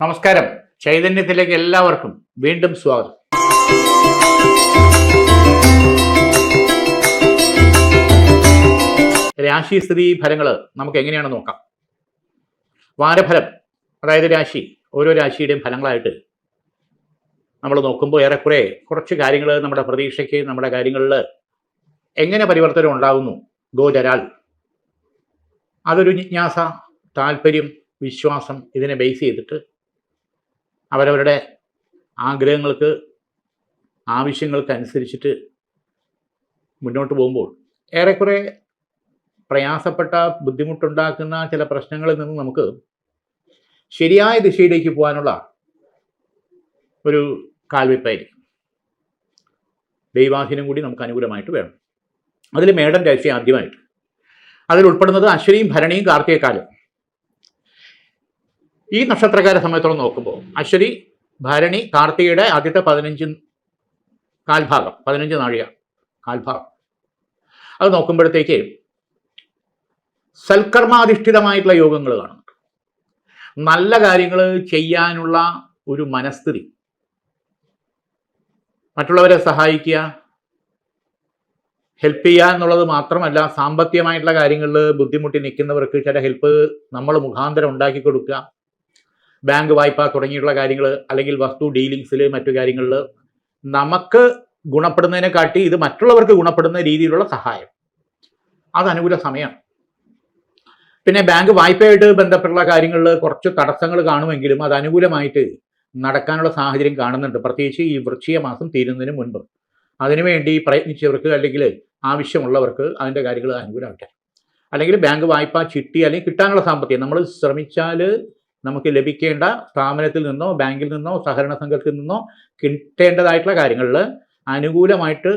നമസ്കാരം. ചൈതന്യത്തിലേക്ക് എല്ലാവർക്കും വീണ്ടും സ്വാഗതം. രാശി സ്ഥിതി ഫലങ്ങൾ നമുക്ക് എങ്ങനെയാണ് നോക്കാം. വാരഫലം അതായത് രാശി ഓരോ രാശിയുടെയും ഫലങ്ങളായിട്ട് നമ്മൾ നോക്കുമ്പോൾ ഏറെക്കുറെ കുറച്ച് കാര്യങ്ങൾ നമ്മുടെ പ്രതീക്ഷയ്ക്ക് നമ്മുടെ കാര്യങ്ങളിൽ എങ്ങനെ പരിവർത്തനം ഉണ്ടാകുന്നു? ഗോചരാൽ. അതൊരു ജിജ്ഞാസ താല്പര്യം വിശ്വാസം ഇതിനെ ബേസ് ചെയ്തിട്ട് അവരവരുടെ ആഗ്രഹങ്ങൾക്ക് ആവശ്യങ്ങൾക്ക് അനുസരിച്ചിട്ട് മുന്നോട്ട് പോകുമ്പോൾ ഏറെക്കുറെ പ്രയാസപ്പെട്ട ബുദ്ധിമുട്ടുണ്ടാക്കുന്ന ചില പ്രശ്നങ്ങളിൽ നിന്ന് നമുക്ക് ശരിയായ ദിശയിലേക്ക് പോകാനുള്ള ഒരു കാൽവെപ്പായിരിക്കും. ദൈവാധീനം കൂടി നമുക്ക് അനുകൂലമായിട്ട് വേണം. അതിൽ മേഡം രാശി ആദ്യമായിട്ട്. അതിൽ ഉൾപ്പെടുന്നത് അശ്വനിയും ഭരണിയും കാർത്തികക്കാലും ഈ നക്ഷത്രക്കാരെ സംബന്ധിച്ചോളം നോക്കുമ്പോൾ അശ്വതി ഭരണി കാർത്തികയുടെ ആദ്യത്തെ പതിനഞ്ച് കാൽഭാഗം പതിനഞ്ച് നാഴിക കാൽഭാഗം. അത് നോക്കുമ്പോഴത്തേക്ക് സൽക്കർമാധിഷ്ഠിതമായിട്ടുള്ള യോഗങ്ങൾ കാണുന്നുണ്ട് നല്ല കാര്യങ്ങൾ ചെയ്യാനുള്ള ഒരു മനസ്ഥിതി. മറ്റുള്ളവരെ സഹായിക്കുക ഹെൽപ്പ് ചെയ്യുക എന്നുള്ളത് മാത്രമല്ല സാമ്പത്തികമായിട്ടുള്ള കാര്യങ്ങളിൽ ബുദ്ധിമുട്ടി നിൽക്കുന്നവർക്ക് ചില ഹെൽപ്പ് നമ്മൾ മുഖാന്തരം ഉണ്ടാക്കി കൊടുക്കുക. ബാങ്ക് വായ്പ തുടങ്ങിയിട്ടുള്ള കാര്യങ്ങൾ അല്ലെങ്കിൽ വസ്തു ഡീലിങ്സിൽ മറ്റു കാര്യങ്ങളിൽ നമുക്ക് ഗുണപ്പെടുന്നതിനെ കാട്ടി ഇത് മറ്റുള്ളവർക്ക് ഗുണപ്പെടുന്ന രീതിയിലുള്ള സഹായം. അത് അനുകൂല സമയമാണ് പിന്നെ ബാങ്ക് വായ്പയായിട്ട് ബന്ധപ്പെട്ടുള്ള കാര്യങ്ങളിൽ കുറച്ച് തടസ്സങ്ങൾ കാണുമെങ്കിലും അത് അനുകൂലമായിട്ട് നടക്കാനുള്ള സാഹചര്യം കാണുന്നുണ്ട്. പ്രത്യേകിച്ച് ഈ വൃശ്ചിക മാസം തീരുന്നതിന് മുൻപ്. അതിനുവേണ്ടി പ്രയത്നിച്ചവർക്ക് അല്ലെങ്കിൽ ആവശ്യമുള്ളവർക്ക് അതിന്റെ കാര്യങ്ങൾ അനുകൂലമാകട്ടെ അല്ലെങ്കിൽ ബാങ്ക് വായ്പ ചിട്ടി അല്ലെങ്കിൽ കിട്ടാനുള്ള സാമ്പത്തികം. നമ്മൾ ശ്രമിച്ചാൽ നമുക്ക് ലഭിക്കേണ്ട സ്ഥാപനത്തിൽ നിന്നോ ബാങ്കിൽ നിന്നോ സഹകരണ സംഘത്തിൽ നിന്നോ കിട്ടേണ്ടതായിട്ടുള്ള കാര്യങ്ങളിൽ അനുകൂലമായിട്ട്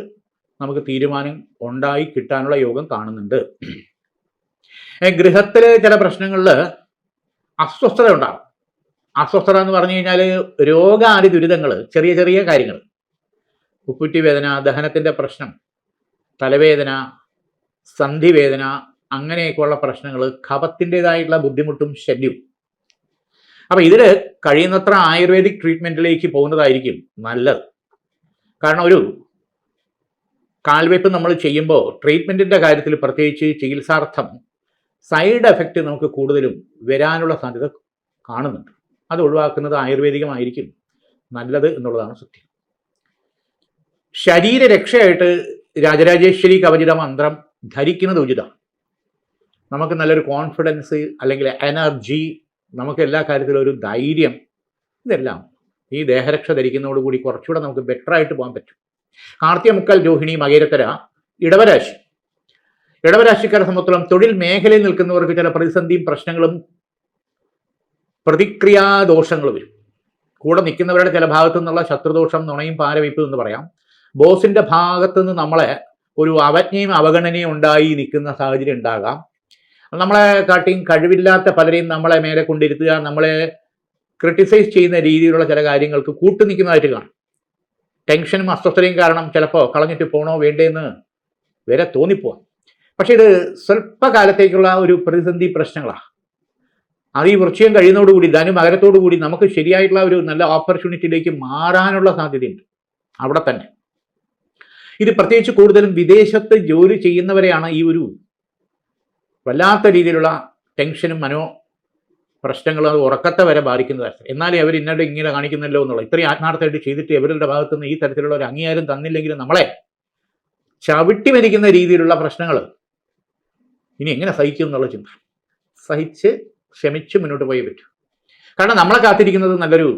നമുക്ക് തീരുമാനം ഉണ്ടായി കിട്ടാനുള്ള യോഗം കാണുന്നുണ്ട്. ഗൃഹത്തിലെ ചില പ്രശ്നങ്ങളിൽ അസ്വസ്ഥത ഉണ്ടാകും അസ്വസ്ഥത എന്ന് പറഞ്ഞു കഴിഞ്ഞാൽ രോഗാദി ദുരിതങ്ങൾ ചെറിയ ചെറിയ കാര്യങ്ങൾ. ഉപ്പുറ്റി വേദന ദഹനത്തിന്റെ പ്രശ്നം തലവേദന സന്ധിവേദന അങ്ങനെയൊക്കെയുള്ള പ്രശ്നങ്ങൾ കഫത്തിന്റെതായിട്ടുള്ള ബുദ്ധിമുട്ടും ശല്യവും. അപ്പം ഇതിൽ കഴിയുന്നത്ര ആയുർവേദിക് ട്രീറ്റ്മെന്റിലേക്ക് പോകുന്നതായിരിക്കും നല്ലത്. കാരണം ഒരു കാൽവയ്പ് നമ്മൾ ചെയ്യുമ്പോൾ ട്രീറ്റ്മെന്റിന്റെ കാര്യത്തിൽ പ്രത്യേകിച്ച് ചികിത്സാർത്ഥം സൈഡ് എഫക്റ്റ് നമുക്ക് കൂടുതലും വരാനുള്ള സാധ്യത കാണുന്നുണ്ട്. അത് ഒഴിവാക്കുന്നത് ആയുർവേദികമായിരിക്കും നല്ലത് എന്നുള്ളതാണ് സത്യം. ശരീരരക്ഷയായിട്ട് രാജരാജേശ്വരി കവചിത മന്ത്രം ധരിക്കുന്നത് ഉചിതമാണ്. നമുക്ക് നല്ലൊരു കോൺഫിഡൻസ് അല്ലെങ്കിൽ എനർജി നമുക്ക് എല്ലാ കാര്യത്തിലും ഒരു ധൈര്യം ഇതെല്ലാം. ഈ ദേഹരക്ഷ ധരിക്കുന്നതോടുകൂടി കുറച്ചുകൂടെ നമുക്ക് ബെറ്റർ ആയിട്ട് പോകാൻ പറ്റും. കാർത്തിക മുക്കൽ രോഹിണി മകേരത്തര ഇടവരാശി. ഇടവരാശിക്കാരെ സംബന്ധിച്ചോളം തൊഴിൽ മേഖലയിൽ നിൽക്കുന്നവർക്ക് ചില പ്രതിസന്ധിയും പ്രശ്നങ്ങളും പ്രതിക്രിയാദോഷങ്ങൾ വരും. കൂടെ നിൽക്കുന്നവരുടെ ചില ഭാഗത്തു നിന്നുള്ള ശത്രുദോഷം നുണയും പാരവയ്പും എന്ന് പറയാം. ബോസിന്റെ ഭാഗത്തു നിന്ന് നമ്മളെ ഒരു അവജ്ഞയും അവഗണനയും ഉണ്ടായി നിൽക്കുന്ന സാഹചര്യം ഉണ്ടാകാം. നമ്മളെ കാട്ടിയും കഴിവില്ലാത്ത പലരെയും നമ്മളെ മേലെ കൊണ്ടിരുത്തുക നമ്മളെ ക്രിട്ടിസൈസ് ചെയ്യുന്ന രീതിയിലുള്ള ചില കാര്യങ്ങൾക്ക് കൂട്ടു നിൽക്കുന്നതായിട്ട് കാണും. ടെൻഷനും അസ്വസ്ഥതയും കാരണം ചിലപ്പോൾ കളഞ്ഞിട്ട് പോകണോ വേണ്ടേന്ന് വരെ തോന്നിപ്പോവാം. പക്ഷേ ഇത് സ്വല്പകാലത്തേക്കുള്ള ഒരു പ്രതിസന്ധി പ്രശ്നങ്ങളാണ്. അത് ഈ വൃശ്ചികം കഴിയുന്നതോടുകൂടി ധനു മകരത്തോടുകൂടി നമുക്ക് ശരിയായിട്ടുള്ള ഒരു നല്ല ഓപ്പർച്യൂണിറ്റിയിലേക്ക് മാറാനുള്ള സാധ്യതയുണ്ട്. അവിടെ തന്നെ. ഇത് പ്രത്യേകിച്ച് കൂടുതലും വിദേശത്ത് ജോലി ചെയ്യുന്നവരെയാണ് ഈ ഒരു വല്ലാത്ത രീതിയിലുള്ള ടെൻഷനും മനോ പ്രശ്നങ്ങളും അത് ഉറക്കത്തെ വരെ ബാധിക്കുന്നതായിരുന്നു എന്നാലേ അവർ ഇന്നലെ ഇങ്ങനെ കാണിക്കുന്നല്ലോ എന്നുള്ളത് ഇത്രയും ആത്മാർത്ഥമായിട്ട് ചെയ്തിട്ട് ഇവരുടെ ഭാഗത്തു നിന്ന് ഈ തരത്തിലുള്ള ഒരു അംഗീകാരം തന്നില്ലെങ്കിലും നമ്മളെ ചവിട്ടി മരിക്കുന്ന രീതിയിലുള്ള പ്രശ്നങ്ങൾ ഇനി എങ്ങനെ സഹിക്കും എന്നുള്ള ചിന്ത. സഹിച്ച് ക്ഷമിച്ച് മുന്നോട്ട് പോയേ പറ്റൂ. കാരണം നമ്മളെ കാത്തിരിക്കുന്നത് നല്ലൊരു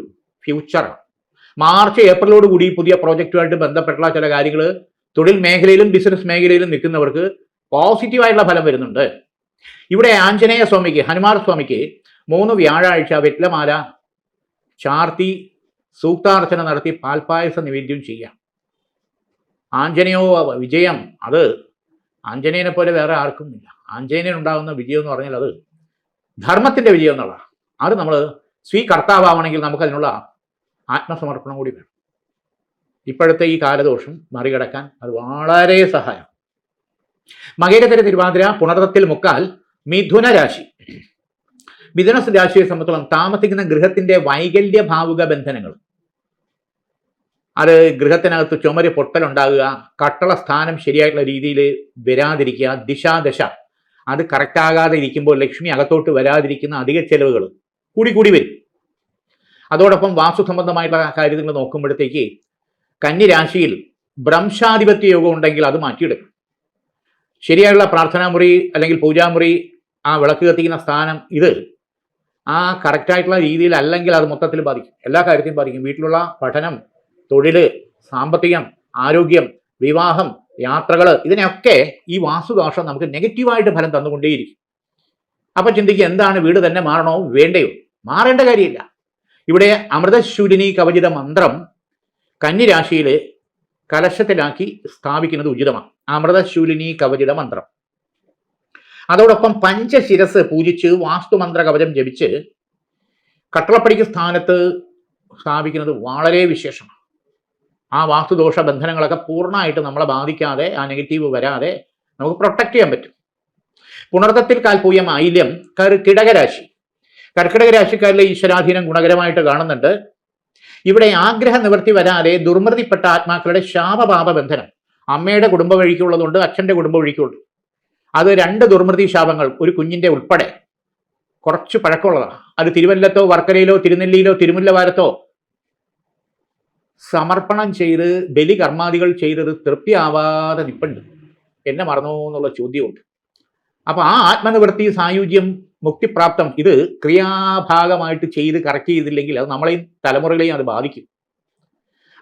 ഫ്യൂച്ചറാണ് മാർച്ച് ഏപ്രിലോട് കൂടി പുതിയ പ്രോജക്റ്റുമായിട്ട് ബന്ധപ്പെട്ടുള്ള ചില കാര്യങ്ങൾ തൊഴിൽ മേഖലയിലും ബിസിനസ് മേഖലയിലും നിൽക്കുന്നവർക്ക് പോസിറ്റീവായിട്ടുള്ള ഫലം വരുന്നുണ്ട്. ഇവിടെ ആഞ്ജനേയ സ്വാമിക്ക് ഹനുമാർ സ്വാമിക്ക് മൂന്ന് വ്യാഴാഴ്ച വെറ്റ്ലമാല ചാർത്തി സൂക്താർച്ചന നടത്തി പാൽപായസ നിവേദ്യം ചെയ്യാം. ആഞ്ജനേയോ വിജയം അത് ആഞ്ജനേയനെ പോലെ വേറെ ആർക്കും ഇല്ല. ആഞ്ജനേയൻ ഉണ്ടാകുന്ന വിജയം എന്ന് പറഞ്ഞാൽ അത് ധർമ്മത്തിന്റെ വിജയം എന്നുള്ള അത് നമ്മൾ സ്വീകർത്താവണമെങ്കിൽ നമുക്ക് അതിനുള്ള ആത്മസമർപ്പണം കൂടി വേണം. ഇപ്പോഴത്തെ ഈ കാലദോഷം മറികടക്കാൻ അത് വളരെ സഹായം. മകേരത്തിലെ തിരുവാതിര പുണർത്തത്തിൽ മുക്കാൽ മിഥുന രാശി. മിഥുന രാശിയെ സംബന്ധിച്ചോളം താമസിക്കുന്ന ഗൃഹത്തിന്റെ വൈകല്യ ഭാവുക ബന്ധനങ്ങൾ അത് ഗൃഹത്തിനകത്ത് ചുമര് പൊട്ടലുണ്ടാകുക കട്ടള സ്ഥാനം ശരിയായിട്ടുള്ള രീതിയിൽ വരാതിരിക്കുക ദിശാദശ. അത് കറക്റ്റാകാതെ ഇരിക്കുമ്പോൾ ലക്ഷ്മി അകത്തോട്ട് വരാതിരിക്കുന്ന അധിക ചെലവുകൾ കൂടി കൂടി വരും. അതോടൊപ്പം വാസ്തു സംബന്ധമായിട്ടുള്ള കാര്യങ്ങൾ നോക്കുമ്പോഴത്തേക്ക് കന്നിരാശിയിൽ ഭ്രംശാധിപത്യ യോഗം ഉണ്ടെങ്കിൽ അത് മാറ്റിയെടുക്കും ശരിയായുള്ള പ്രാർത്ഥനാമുറി അല്ലെങ്കിൽ പൂജാമുറി ആ വിളക്ക് കത്തിക്കുന്ന സ്ഥാനം ഇത്. ആ കറക്റ്റായിട്ടുള്ള രീതിയിൽ അല്ലെങ്കിൽ അത് മൊത്തത്തിൽ ബാധിക്കും. എല്ലാ കാര്യത്തെയും ബാധിക്കും. വീട്ടിലുള്ള പഠനം തൊഴിൽ സാമ്പത്തികം ആരോഗ്യം വിവാഹം യാത്രകൾ ഇതിനെയൊക്കെ ഈ വാസുദോഷം നമുക്ക് നെഗറ്റീവായിട്ട് ഫലം തന്നുകൊണ്ടേയിരിക്കും. അപ്പൊ ചിന്തിക്കുക എന്താണ് വീട് തന്നെ മാറണോ? വേണ്ടയോ? മാറേണ്ട കാര്യമില്ല. ഇവിടെ അമൃതശൂരിനി കവചിത മന്ത്രം കന്നിരാശിയിൽ കലശത്തിലാക്കി സ്ഥാപിക്കുന്നത് ഉചിതമാണ്. അമൃതശൂലിനി കവചിത മന്ത്രം. അതോടൊപ്പം പഞ്ചശിരസ് പൂജിച്ച് വാസ്തുമന്ത്ര കവചം ജപിച്ച് കട്ടളപ്പടിക്ക് സ്ഥാനത്ത് സ്ഥാപിക്കുന്നത് വളരെ വിശേഷമാണ്. ആ വാസ്തുദോഷ ബന്ധനങ്ങളൊക്കെ പൂർണമായിട്ട് നമ്മളെ ബാധിക്കാതെ ആ നെഗറ്റീവ് വരാതെ നമുക്ക് പ്രൊട്ടക്ട് ചെയ്യാൻ പറ്റും. പുണർത്തത്തിൽ കാൽപൂയ മൈല്യം കർക്കിടക രാശി കർക്കിടക രാശിക്കാരിലെ ഈശ്വരാധീനം ഗുണകരമായിട്ട് കാണുന്നുണ്ട്. ഇവിടെ ആഗ്രഹ നിവൃത്തി വരാതെ ദുർമൃതിപ്പെട്ട ആത്മാക്കളുടെ ശാപപാപ ബന്ധനം അമ്മയുടെ കുടുംബ വഴിക്കുള്ളതുണ്ട് അച്ഛന്റെ കുടുംബ വഴിക്കുള്ളത് അത് രണ്ട് ദുർമൃതി ശാപങ്ങൾ ഒരു കുഞ്ഞിന്റെ ഉൾപ്പെടെ കുറച്ച് പഴക്കമുള്ളതാണ്. അത് തിരുവല്ലത്തോ വർക്കരയിലോ തിരുനെല്ലിയിലോ തിരുമുല്ലവാരത്തോ സമർപ്പണം ചെയ്ത് ബലി കർമാദികൾ ചെയ്തത് തൃപ്തിയാവാതെ നിപ്പുണ്ട്. എന്നെ മറന്നോ എന്നുള്ള ചോദ്യമുണ്ട്. അപ്പൊ ആ ആത്മനിവൃത്തി സായുജ്യം മുക്തിപ്രാപ്തം ഇത് ക്രിയാഭാഗമായിട്ട് ചെയ്ത് കറക്റ്റ് ചെയ്തില്ലെങ്കിൽ അത് നമ്മളെയും തലമുറകളെയും അത് ബാധിക്കും.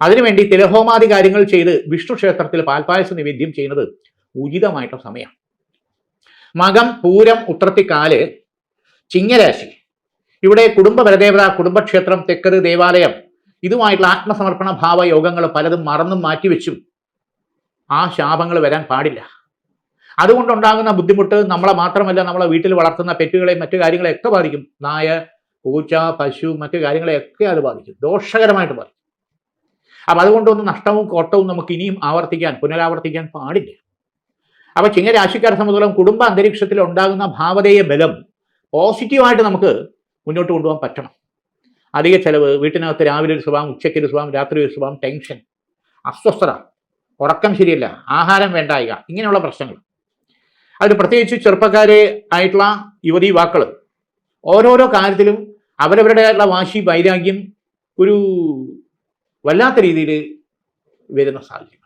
അതിനുവേണ്ടി തിലഹോമാദി കാര്യങ്ങൾ ചെയ്ത് വിഷ്ണു ക്ഷേത്രത്തിൽ പാൽപായസ നിവേദ്യം ചെയ്യുന്നത് ഉചിതമായിട്ടുള്ള സമയമാണ്. മകം പൂരം ഉത്രത്തിക്കാൽ ചിങ്ങരാശി. ഇവിടെ കുടുംബ പരദേവത കുടുംബക്ഷേത്രം തെക്കത് ദേവാലയം ഇതുമായിട്ടുള്ള ആത്മസമർപ്പണ ഭാവ യോഗങ്ങൾ പലതും മറന്നും മാറ്റിവെച്ചും ആ ശാപങ്ങൾ വരാൻ പാടില്ല. അതുകൊണ്ടുണ്ടാകുന്ന ബുദ്ധിമുട്ട് നമ്മളെ മാത്രമല്ല നമ്മളെ വീട്ടിൽ വളർത്തുന്ന പെറ്റുകളെയും മറ്റു കാര്യങ്ങളെയൊക്കെ ബാധിക്കും. നായ പൂച്ച പശു മറ്റു കാര്യങ്ങളെയൊക്കെ അത് ബാധിക്കും. ദോഷകരമായിട്ട് ബാധിക്കും. അപ്പം അതുകൊണ്ടൊന്നും നഷ്ടവും കോട്ടവും നമുക്ക് ഇനിയും ആവർത്തിക്കാൻ പുനരാവർത്തിക്കാൻ പാടില്ല. അപ്പൊ ചിങ്ങരാശിക്കാരെ സംബന്ധിച്ചോളം കുടുംബ അന്തരീക്ഷത്തിൽ ഉണ്ടാകുന്ന ഭാവതയ ബലം പോസിറ്റീവായിട്ട് നമുക്ക് മുന്നോട്ട് കൊണ്ടുപോകാൻ പറ്റണം. അധിക ചിലവ് വീട്ടിനകത്ത് രാവിലെ ഒരു സ്വഭാവം ഉച്ചയ്ക്ക് ഒരു സ്വഭാവം രാത്രി ഒരു സ്വഭാവം ടെൻഷൻ അസ്വസ്ഥത ഉറക്കം ശരിയല്ല ആഹാരം വേണ്ടായിക ഇങ്ങനെയുള്ള പ്രശ്നങ്ങൾ. അതിൽ പ്രത്യേകിച്ച് ചെറുപ്പക്കാരെ ആയിട്ടുള്ള യുവതി യുവാക്കൾ ഓരോരോ കാര്യത്തിലും അവരവരുടേതായിട്ടുള്ള വാശി വൈരാഗ്യം ഒരു വല്ലാത്ത രീതിയിൽ വരുന്ന സാഹചര്യം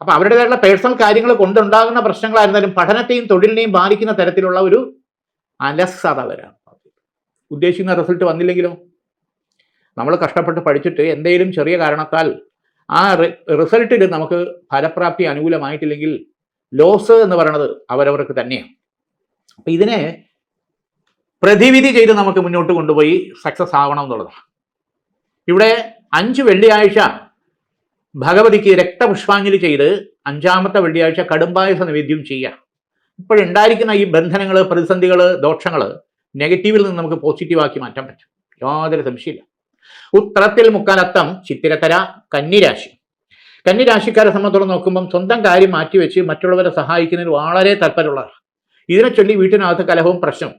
അപ്പൊ അവരുടേതായിട്ടുള്ള പേഴ്സണൽ കാര്യങ്ങൾ കൊണ്ടുണ്ടാകുന്ന പ്രശ്നങ്ങളായിരുന്നാലും പഠനത്തെയും തൊഴിലിനെയും ബാധിക്കുന്ന തരത്തിലുള്ള ഒരു അലസത വരാൻ ഉദ്ദേശിക്കുന്ന റിസൾട്ട് വന്നില്ലെങ്കിലോ? നമ്മൾ കഷ്ടപ്പെട്ട് പഠിച്ചിട്ട് എന്തെങ്കിലും ചെറിയ കാരണത്താൽ ആ റിസൾട്ടിൽ നമുക്ക് ഫലപ്രാപ്തി അനുകൂലമായിട്ടില്ലെങ്കിൽ ലോസ് എന്ന് പറയുന്നത് അവരവർക്ക് തന്നെയാണ്. അപ്പൊ ഇതിനെ പ്രതിവിധി ചെയ്ത് നമുക്ക് മുന്നോട്ട് കൊണ്ടുപോയി സക്സസ് ആവണം എന്നുള്ളതാണ്. ഇവിടെ അഞ്ച് വെള്ളിയാഴ്ച ഭഗവതിക്ക് രക്തപുഷ്പാഞ്ജലി ചെയ്ത് അഞ്ചാമത്തെ വെള്ളിയാഴ്ച കടുംപായസ നിവേദ്യം ചെയ്യാം ഇപ്പോഴുണ്ടായിരിക്കുന്ന ഈ ബന്ധനങ്ങൾ പ്രതിസന്ധികൾ ദോഷങ്ങൾ നെഗറ്റീവിൽ നിന്ന് നമുക്ക് പോസിറ്റീവാക്കി മാറ്റാൻ പറ്റും. യാതൊരു സംശയമില്ല ഉത്തരത്തിൽ മുക്കാലത്തം ചിത്തിരത്തര കന്നിരാശി. കന്നിരാശിക്കാരെ സംബന്ധിച്ചോളം നോക്കുമ്പം സ്വന്തം കാര്യം മാറ്റിവെച്ച് മറ്റുള്ളവരെ സഹായിക്കുന്നതിൽ വളരെ താല്പര്യമുള്ളതാണ് ഇതിനെ ചൊല്ലി വീട്ടിനകത്ത് കലഹവും പ്രശ്നവും.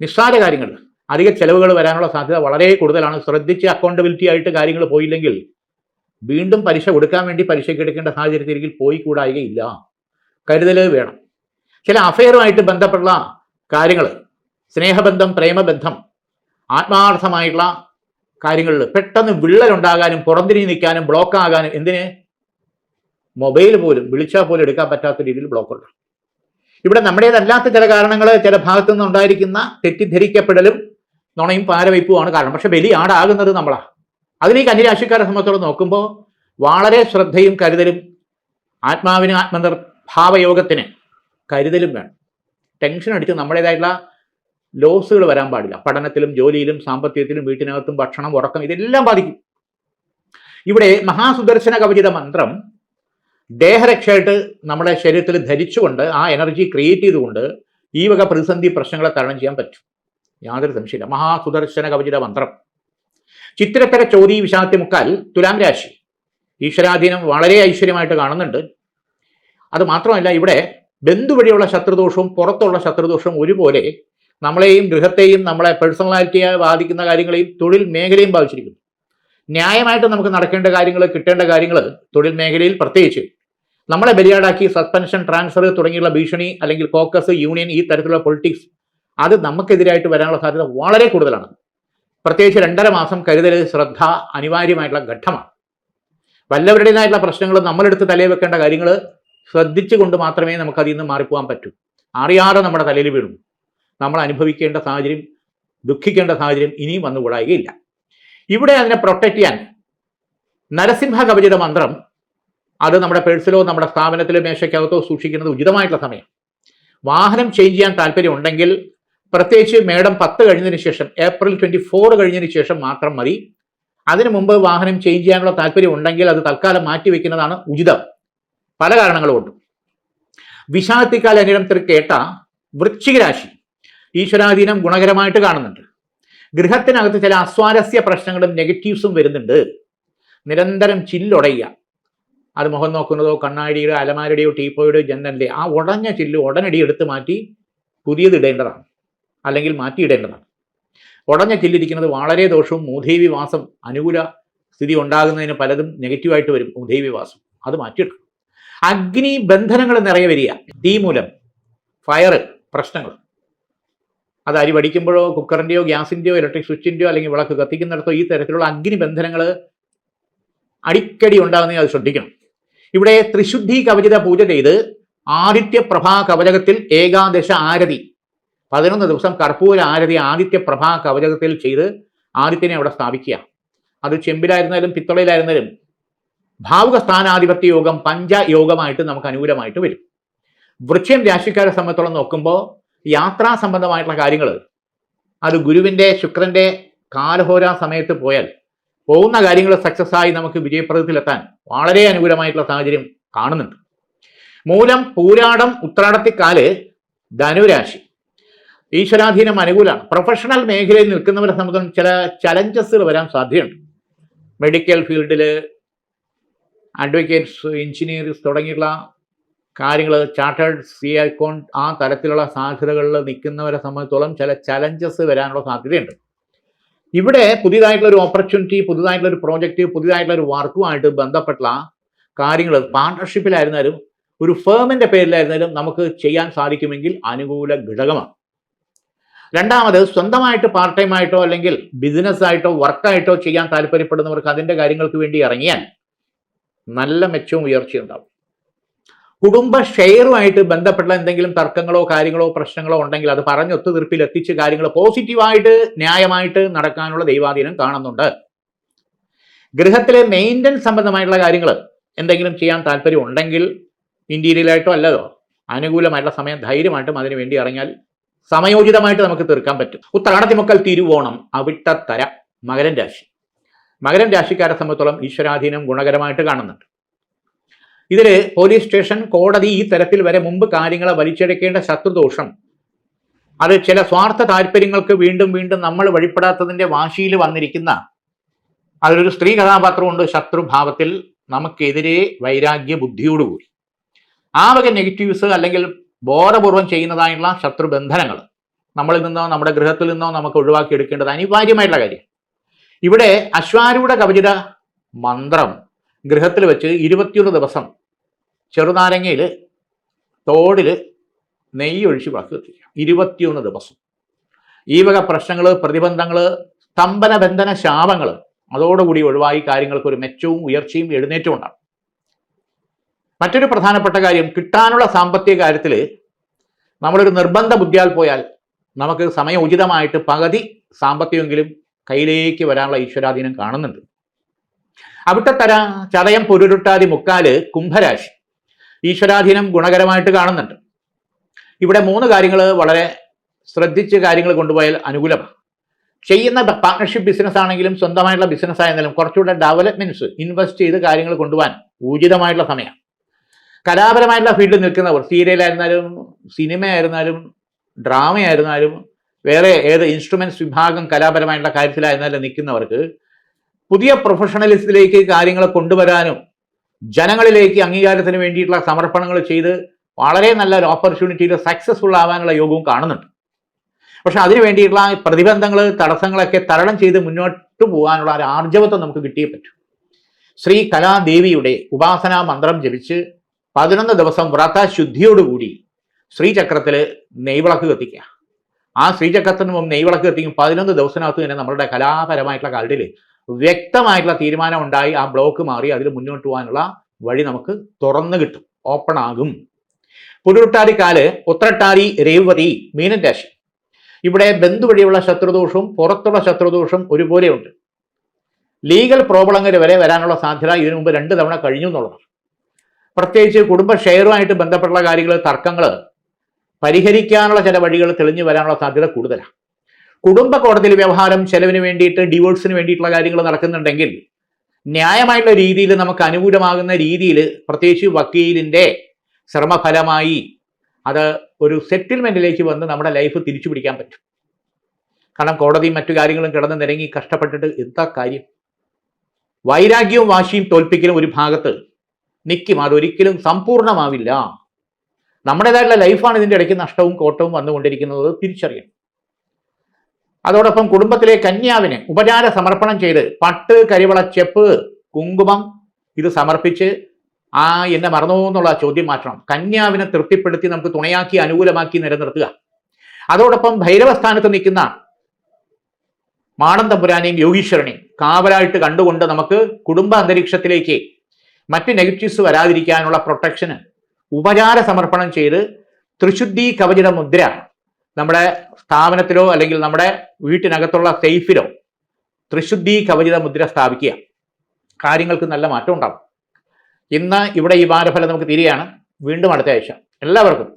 നിസ്സാര കാര്യങ്ങൾ അധിക ചെലവുകൾ വരാനുള്ള സാധ്യത വളരെ കൂടുതലാണ്. ശ്രദ്ധിച്ച് അക്കൗണ്ടബിലിറ്റി ആയിട്ട് കാര്യങ്ങൾ പോയില്ലെങ്കിൽ വീണ്ടും പലിശ കൊടുക്കാൻ വേണ്ടി പലിശയ്ക്ക് എടുക്കേണ്ട സാഹചര്യത്തിലേക്ക് പോയി കൂടായികയില്ല. കരുതൽ വേണം. ചില അഫെയറുമായിട്ട് ബന്ധപ്പെട്ട കാര്യങ്ങൾ സ്നേഹബന്ധം പ്രേമബന്ധം ആത്മാർത്ഥമായിട്ടുള്ള കാര്യങ്ങളിൽ പെട്ടെന്ന് വിള്ളലുണ്ടാകാനും പുറന്തിരിഞ്ഞ് നിൽക്കാനും ബ്ലോക്ക് ആകാനും എന്തിന്? മൊബൈൽ പോലും വിളിച്ചാൽ പോലും എടുക്കാൻ പറ്റാത്ത രീതിയിൽ ബ്ലോക്ക് ബ്ലോക്കുണ്ട് ഇവിടെ നമ്മുടേതല്ലാത്ത ചില കാരണങ്ങൾ ചില ഭാഗത്തു നിന്നുണ്ടായിരിക്കുന്ന തെറ്റിദ്ധരിക്കപ്പെടലും നുണയും പാരവയ്പ്പുമാണ് കാരണം. പക്ഷെ ബലി ആടാകുന്നത് നമ്മളാ. അതിനീ ഈ കന്യരാശിക്കാരെ സംബന്ധിച്ചോളം നോക്കുമ്പോൾ വളരെ ശ്രദ്ധയും കരുതലും ആത്മാവിന് ആത്മനിർ ഭാവയോഗത്തിന് കരുതലും വേണം. ടെൻഷൻ അടിച്ച് നമ്മുടേതായിട്ടുള്ള ലോസുകൾ വരാൻ പാടില്ല. പഠനത്തിലും ജോലിയിലും സാമ്പത്തികത്തിലും വീട്ടിനകത്തും ഭക്ഷണം ഉറക്കം ഇതെല്ലാം ബാധിക്കും. ഇവിടെ മഹാസുദർശന കവചിത മന്ത്രം ദേഹരക്ഷയായിട്ട് നമ്മുടെ ശരീരത്തിൽ ധരിച്ചുകൊണ്ട് ആ എനർജി ക്രിയേറ്റ് ചെയ്തുകൊണ്ട് ഈ വക പ്രതിസന്ധി പ്രശ്നങ്ങളെ തരണം ചെയ്യാൻ പറ്റും. യാതൊരു സംശയമില്ല മഹാസുദർശന കവചിത മന്ത്രം ചിത്രത്തര ചോദി വിശാത്തി മുക്കാൽ തുലാം രാശി. ഈശ്വരാധീനം വളരെ ഐശ്വര്യമായിട്ട് കാണുന്നുണ്ട്. അത് മാത്രമല്ല ഇവിടെ ബന്ധു വഴിയുള്ള ശത്രുദോഷവും പുറത്തുള്ള ശത്രുദോഷവും ഒരുപോലെ നമ്മളെയും ഗൃഹത്തെയും നമ്മളെ പേഴ്സണാലിറ്റിയെ ബാധിക്കുന്ന കാര്യങ്ങളെയും തൊഴിൽ മേഖലയും ബാധിച്ചിരിക്കുന്നു. ന്യായമായിട്ട് നമുക്ക് നടക്കേണ്ട കാര്യങ്ങൾ കിട്ടേണ്ട കാര്യങ്ങൾ തൊഴിൽ മേഖലയിൽ പ്രത്യേകിച്ച്. നമ്മളെ ബലിയാടാക്കി സസ്പെൻഷൻ ട്രാൻസ്ഫർ തുടങ്ങിയുള്ള ഭീഷണി അല്ലെങ്കിൽ കോക്കസ് യൂണിയൻ ഈ തരത്തിലുള്ള പൊളിറ്റിക്സ് അത് നമുക്കെതിരായിട്ട് വരാനുള്ള സാധ്യത വളരെ കൂടുതലാണ്. പ്രത്യേകിച്ച് രണ്ടര മാസം കരുതൽ ശ്രദ്ധ അനിവാര്യമായിട്ടുള്ള ഘട്ടമാണ്. വല്ലവരുടേതായിട്ടുള്ള പ്രശ്നങ്ങൾ നമ്മളെടുത്ത് തലയിൽ വെക്കേണ്ട കാര്യങ്ങൾ ശ്രദ്ധിച്ചുകൊണ്ട് മാത്രമേ നമുക്ക് അതിൽ നിന്ന് മാറിപ്പോകാൻ പറ്റൂ. അറിയാതെ നമ്മുടെ തലയിൽ വീഴും നമ്മൾ അനുഭവിക്കേണ്ട സാഹചര്യം ദുഃഖിക്കേണ്ട സാഹചര്യം ഇനിയും വന്നുകൂടായികയില്ല ഇവിടെ അതിനെ പ്രൊട്ടക്റ്റ് ചെയ്യാൻ നരസിംഹ കവചിത മന്ത്രം അത് നമ്മുടെ പേഴ്സിലോ നമ്മുടെ സ്ഥാപനത്തിലോ മേശയ്ക്കകത്തോ സൂക്ഷിക്കുന്നത് ഉചിതമായിട്ടുള്ള സമയം. വാഹനം ചേഞ്ച് ചെയ്യാൻ താല്പര്യം ഉണ്ടെങ്കിൽ പ്രത്യേകിച്ച് മേഡം പത്ത് കഴിഞ്ഞതിന് ശേഷം ഏപ്രിൽ ട്വന്റി ഫോർ കഴിഞ്ഞതിന് ശേഷം മാത്രം മതി. അതിനു മുമ്പ് വാഹനം ചേഞ്ച് ചെയ്യാനുള്ള താല്പര്യം ഉണ്ടെങ്കിൽ അത് തൽക്കാലം മാറ്റിവെക്കുന്നതാണ് ഉചിതം. പല കാരണങ്ങളുമുണ്ട് വിശാഖത്തിക്കാൽ അനിടത്തിൽ കേട്ട വൃശ്ചികരാശി ഈശ്വരാധീനം ഗുണകരമായിട്ട് കാണുന്നുണ്ട്. ഗൃഹത്തിനകത്ത് ചില അസ്വാരസ്യ പ്രശ്നങ്ങളും നെഗറ്റീവ്സും വരുന്നുണ്ട്. നിരന്തരം ചില്ലൊടയുക. അത് മുഖം നോക്കുന്നതോ കണ്ണാടിയുടെ അലമാരയുടെയോ ടീപ്പോയുടെയോ ജനലിന്റെ ആ ഉടഞ്ഞ ചില്ല് ഉടനടി എടുത്തു മാറ്റി പുതിയത് ഇടേണ്ടതാണ്. അല്ലെങ്കിൽ മാറ്റിയിടേണ്ടതാണ്. ഉടഞ്ഞ ചില്ലിരിക്കുന്നത് വളരെ ദോഷവും മൂധേവി വാസം അനുകൂല സ്ഥിതി ഉണ്ടാകുന്നതിന് പലതും നെഗറ്റീവായിട്ട് വരും മൂധേവി വാസം അത് മാറ്റിയിടും അഗ്നി ബന്ധനങ്ങൾ നിറയെ വരിക. തീ മൂലം ഫയർ പ്രശ്നങ്ങൾ. അത് അരി വടിക്കുമ്പോഴോ കുക്കറിന്റെയോ ഗ്യാസിന്റെയോ ഇലക്ട്രിക് സ്വിച്ചിന്റെയോ അല്ലെങ്കിൽ വിളക്ക് കത്തിക്കുന്നിടത്തോ ഈ തരത്തിലുള്ള അഗ്നി ബന്ധനങ്ങൾ അടിക്കടി ഉണ്ടാകുന്നതിന് അത് ശ്രദ്ധിക്കണം. ഇവിടെ ത്രിശുദ്ധി കവചിത പൂജ ചെയ്ത് ആദിത്യ പ്രഭാ കവചകത്തിൽ ഏകാദശ ആരതി പതിനൊന്ന് ദിവസം കർപ്പൂര ആരതി ആദിത്യ പ്രഭാ കവചകത്തിൽ ചെയ്ത് ആദിത്യനെ അവിടെ സ്ഥാപിക്കുക. അത് ചെമ്പിലായിരുന്നാലും പിത്തളയിലായിരുന്നാലും ഭാവുക സ്ഥാനാധിപത്യ യോഗം പഞ്ചയോഗമായിട്ട് നമുക്ക് അനുകൂലമായിട്ട് വരും. വൃക്ഷം രാശിക്കാരെ സംബന്ധിച്ചോളം നോക്കുമ്പോൾ യാത്രാ സംബന്ധമായിട്ടുള്ള കാര്യങ്ങൾ അത് ഗുരുവിന്റെ ശുക്രന്റെ കാലഹോര സമയത്ത് പോയാൽ പോകുന്ന കാര്യങ്ങൾ സക്സസ് ആയി നമുക്ക് വിജയപ്രദത്തിലെത്താൻ വളരെ അനുകൂലമായിട്ടുള്ള സാഹചര്യം കാണുന്നുണ്ട്. മൂലം പൂരാടം ഉത്രാടത്തിക്കാൽ ധനുരാശി. ഈശ്വരാധീനം അനുകൂലമാണ്. പ്രൊഫഷണൽ മേഖലയിൽ നിൽക്കുന്നവരെ സംബന്ധം ചില ചലഞ്ചസുകൾ വരാൻ സാധ്യതയുണ്ട്. മെഡിക്കൽ ഫീൽഡിൽ അഡ്വക്കേറ്റ്സ് എഞ്ചിനീയേഴ്സ് തുടങ്ങിയിട്ടുള്ള കാര്യങ്ങൾ ചാർട്ടേഡ് സി അക്കൗണ്ട് ആ തരത്തിലുള്ള സാധ്യതകളിൽ നിൽക്കുന്നവരെ സംബന്ധിച്ചോളം ചില ചലഞ്ചസ് വരാനുള്ള സാധ്യതയുണ്ട്. ഇവിടെ പുതിയതായിട്ടുള്ള ഒരു ഓപ്പർച്യൂണിറ്റി പുതിയതായിട്ടുള്ള ഒരു പ്രോജക്റ്റ് പുതിയതായിട്ടുള്ള ഒരു വർക്കുമായിട്ട് ബന്ധപ്പെട്ടുള്ള കാര്യങ്ങൾ പാർട്ണർഷിപ്പിലായിരുന്നാലും ഒരു ഫേമിന്റെ പേരിലായിരുന്നാലും നമുക്ക് ചെയ്യാൻ സാധിക്കുമെങ്കിൽ അനുകൂല ഘടകമാണ്. രണ്ടാമത് സ്വന്തമായിട്ട് പാർട്ട് ടൈം ആയിട്ടോ അല്ലെങ്കിൽ ബിസിനസ് ആയിട്ടോ വർക്കായിട്ടോ ചെയ്യാൻ താല്പര്യപ്പെടുന്നവർക്ക് അതിന്റെ കാര്യങ്ങൾക്ക് വേണ്ടി ഇറങ്ങിയാൽ നല്ല മെച്ചവും ഉയർച്ചയും ഉണ്ടാവും. കുടുംബ ഷെയറുമായിട്ട് ബന്ധപ്പെട്ട എന്തെങ്കിലും തർക്കങ്ങളോ കാര്യങ്ങളോ പ്രശ്നങ്ങളോ ഉണ്ടെങ്കിൽ അത് പറഞ്ഞൊത്തു തീർപ്പിൽ എത്തിച്ച് കാര്യങ്ങൾ പോസിറ്റീവായിട്ട് ന്യായമായിട്ട് നടക്കാനുള്ള ദൈവാധീനം കാണുന്നുണ്ട്. ഗൃഹത്തിലെ മെയിന്റനൻസ് സംബന്ധമായിട്ടുള്ള കാര്യങ്ങൾ എന്തെങ്കിലും ചെയ്യാൻ താല്പര്യം ഉണ്ടെങ്കിൽ ഇന്റീരിയലായിട്ടോ അല്ലതോ അനുകൂലമായിട്ടുള്ള സമയം ധൈര്യമായിട്ടും അതിനു വേണ്ടി ഇറങ്ങിയാൽ സമയോചിതമായിട്ട് നമുക്ക് തീർക്കാൻ പറ്റും. ഉത്രാടത്തിമക്കൽ തിരുവോണം അവിട്ടത്തര മകരൻ രാശി. മകരൻ രാശിക്കാരെ സംബന്ധിച്ചോളം ഈശ്വരാധീനം ഗുണകരമായിട്ട് കാണുന്നുണ്ട്. ഇതിൽ പോലീസ് സ്റ്റേഷൻ കോടതി ഈ തരത്തിൽ വരെ മുമ്പ് കാര്യങ്ങളെ വലിച്ചെടുക്കേണ്ട ശത്രുദോഷം. അത് ചില സ്വാർത്ഥ താല്പര്യങ്ങൾക്ക് വീണ്ടും വീണ്ടും നമ്മൾ വഴിപ്പെടാത്തതിന്റെ വാശിയിൽ വന്നിരിക്കുന്ന അതിലൊരു സ്ത്രീ കഥാപാത്രമുണ്ട് ശത്രുഭാവത്തിൽ നമുക്കെതിരെ വൈരാഗ്യ ബുദ്ധിയോടുകൂടി. ആ വക നെഗറ്റീവ്സ് അല്ലെങ്കിൽ ബോധപൂർവം ചെയ്യുന്നതായുള്ള ശത്രുബന്ധനങ്ങൾ. നമ്മളിൽ നിന്നോ നമ്മുടെ ഗൃഹത്തിൽ നിന്നോ നമുക്ക് ഒഴിവാക്കി എടുക്കേണ്ടത് അനിവാര്യമായിട്ടുള്ള കാര്യം. ഇവിടെ അശ്വാരൂഢ കവചിത മന്ത്രം ഗൃഹത്തിൽ വെച്ച് ഇരുപത്തിയൊന്ന് ദിവസം ചെറുനാരങ്ങയിൽ തോടിൽ നെയ്യ് ഒഴിച്ച് വാക്ക് ഇരുപത്തിയൊന്ന് ദിവസം. ഈ വക പ്രശ്നങ്ങൾ പ്രതിബന്ധങ്ങൾ സ്തംഭന ബന്ധന ശാപങ്ങൾ അതോടുകൂടി ഒഴിവായി കാര്യങ്ങൾക്ക് ഒരു മെച്ചവും ഉയർച്ചയും എഴുന്നേറ്റവും ഉണ്ടാകും മറ്റൊരു പ്രധാനപ്പെട്ട കാര്യം കിട്ടാനുള്ള സാമ്പത്തിക കാര്യത്തിൽ നമ്മളൊരു നിർബന്ധ ബുദ്ധിയാൽ പോയാൽ നമുക്ക് സമയോചിതമായിട്ട് പകുതി സാമ്പത്തികമെങ്കിലും കയ്യിലേക്ക് വരാനുള്ള ഈശ്വരാധീനം കാണുന്നുണ്ട്. അവിട്ടത്തര ചതയം പൊരുരുട്ടാതി മുക്കാൽ കുംഭരാശി ഈശ്വരാധീനം ഗുണകരമായിട്ട് കാണുന്നുണ്ട്. ഇവിടെ മൂന്ന് കാര്യങ്ങൾ വളരെ ശ്രദ്ധിച്ച് കാര്യങ്ങൾ കൊണ്ടുപോയാൽ അനുകൂലമാണ്. ചെയ്യുന്ന പാർട്ണർഷിപ്പ് ബിസിനസ് ആണെങ്കിലും സ്വന്തമായിട്ടുള്ള ബിസിനസ് ആയിരുന്നാലും കുറച്ചുകൂടെ ഡെവലപ്മെന്റ്സ് ഇൻവെസ്റ്റ് ചെയ്ത് കാര്യങ്ങൾ കൊണ്ടുപോകാൻ ഉചിതമായിട്ടുള്ള സമയം കലാപരമായിട്ടുള്ള ഫീൽഡിൽ നിൽക്കുന്നവർ സീരിയലായിരുന്നാലും സിനിമ ആയിരുന്നാലും ഡ്രാമ ആയിരുന്നാലും വേറെ ഏത് ഇൻസ്ട്രുമെന്റ്സ് വിഭാഗം കലാപരമായിട്ടുള്ള കാര്യത്തിലായിരുന്നാലും നിൽക്കുന്നവർക്ക് പുതിയ പ്രൊഫഷണലിസത്തിലേക്ക് കാര്യങ്ങൾ കൊണ്ടുവരാനും ജനങ്ങളിലേക്ക് അംഗീകാരത്തിന് വേണ്ടിയിട്ടുള്ള സമർപ്പണങ്ങൾ ചെയ്ത് വളരെ നല്ലൊരു ഓപ്പർച്യൂണിറ്റിയിൽ സക്സസ്ഫുൾ ആവാനുള്ള യോഗവും കാണുന്നുണ്ട്. പക്ഷെ അതിന് വേണ്ടിയിട്ടുള്ള പ്രതിബന്ധങ്ങൾ തടസ്സങ്ങളൊക്കെ തരണം ചെയ്ത് മുന്നോട്ട് പോകാനുള്ള ഒരു ആർജവത്വം നമുക്ക് കിട്ടിയേ പറ്റൂ. ശ്രീ കലാദേവിയുടെ ഉപാസനാ മന്ത്രം ജപിച്ച് പതിനൊന്ന് ദിവസം വ്രതശുദ്ധിയോടുകൂടി ശ്രീചക്രത്തിൽ നെയ്വിളക്ക് കത്തിക്കുക. ആ ശ്രീചക്രത്തിന് മുമ്പ് നെയ്വിളക്ക് കത്തിക്കും പതിനൊന്ന് ദിവസത്തിനകത്ത് തന്നെ നമ്മളുടെ കലാപരമായിട്ടുള്ള കാലിൽ വ്യക്തമായിട്ടുള്ള തീരുമാനം ഉണ്ടായി ആ ബ്ലോക്ക് മാറി അതിൽ മുന്നോട്ട് പോകാനുള്ള വഴി നമുക്ക് തുറന്നു കിട്ടും ഓപ്പൺ ആകും. പുരുട്ടാരിക്കാൽ ഉത്രട്ടാരി രേവതി മീനൻ രാശി. ഇവിടെ ബന്ധു വഴിയുള്ള ശത്രുദോഷവും പുറത്തുള്ള ശത്രുദോഷം ഒരുപോലെയുണ്ട്. ലീഗൽ പ്രോബ്ലങ്ങൾ വരെ വരാനുള്ള സാധ്യത ഇതിനു മുമ്പ് രണ്ട് തവണ കഴിഞ്ഞു എന്നുള്ളതാണ്. പ്രത്യേകിച്ച് കുടുംബ ഷെയറുമായിട്ട് ബന്ധപ്പെട്ടുള്ള കാര്യങ്ങൾ തർക്കങ്ങൾ പരിഹരിക്കാനുള്ള ചില വഴികൾ തെളിഞ്ഞു വരാനുള്ള സാധ്യത കൂടുതലാണ്. കുടുംബ കോടതിയിൽ വ്യവഹാരം ചെലവിന് വേണ്ടിയിട്ട് ഡിവോഴ്സിന് വേണ്ടിയിട്ടുള്ള കാര്യങ്ങൾ നടക്കുന്നുണ്ടെങ്കിൽ ന്യായമായിട്ടുള്ള രീതിയിൽ നമുക്ക് അനുകൂലമാകുന്ന രീതിയിൽ പ്രത്യേകിച്ച് വക്കീലിന്റെ ശ്രമഫലമായി അത് ഒരു സെറ്റിൽമെന്റിലേക്ക് വന്ന് നമ്മുടെ ലൈഫ് തിരിച്ചു പിടിക്കാൻ പറ്റും. കാരണം കോടതിയും മറ്റു കാര്യങ്ങളും കിടന്ന് നിരങ്ങി കഷ്ടപ്പെട്ടിട്ട് എന്താ കാര്യം? വൈരാഗ്യവും വാശിയും തോൽപ്പിക്കലും ഒരു ഭാഗത്ത് നിൽക്കും അതൊരിക്കലും സമ്പൂർണമാവില്ല നമ്മുടേതായിട്ടുള്ള ലൈഫാണ് ഇതിന്റെ ഇടയ്ക്ക് നഷ്ടവും കോട്ടവും വന്നുകൊണ്ടിരിക്കുന്നത്. തിരിച്ചറിയണം. അതോടൊപ്പം കുടുംബത്തിലെ കന്യാവിന് ഉപചാര സമർപ്പണം ചെയ്ത് പട്ട് കരിവള ചെപ്പ് കുങ്കുമം ഇത് സമർപ്പിച്ച് ആ എന്നെ മറന്നോ എന്നുള്ള ചോദ്യം മാറ്റണം. കന്യാവിനെ തൃപ്തിപ്പെടുത്തി നമുക്ക് തുണയാക്കി അനുകൂലമാക്കി നിലനിർത്തുക. അതോടൊപ്പം ഭൈരവസ്ഥാനത്ത് നിൽക്കുന്ന മാടൻ തമ്പുരാനെയും യോഗീശ്വരനെയും കാവലായിട്ട് കണ്ടുകൊണ്ട് നമുക്ക് കുടുംബ അന്തരീക്ഷത്തിലേക്ക് മറ്റ് നെഗറ്റീവ്സ് വരാതിരിക്കാനുള്ള പ്രൊട്ടക്ഷന് ഉപചാര സമർപ്പണം ചെയ്ത് ത്രിശുദ്ധി കവചിത മുദ്ര നമ്മുടെ സ്ഥാപനത്തിലോ അല്ലെങ്കിൽ നമ്മുടെ വീട്ടിനകത്തുള്ള സേഫിലോ ത്രിശുദ്ധി കവചിത മുദ്ര സ്ഥാപിക്കുക. കാര്യങ്ങൾക്ക് നല്ല മാറ്റം ഉണ്ടാകും ഇന്ന് ഇവിടെ ഈ വാരഫലം നമുക്ക് തീരുകയാണ്. വീണ്ടും അടുത്ത ആഴ്ച. എല്ലാവർക്കും.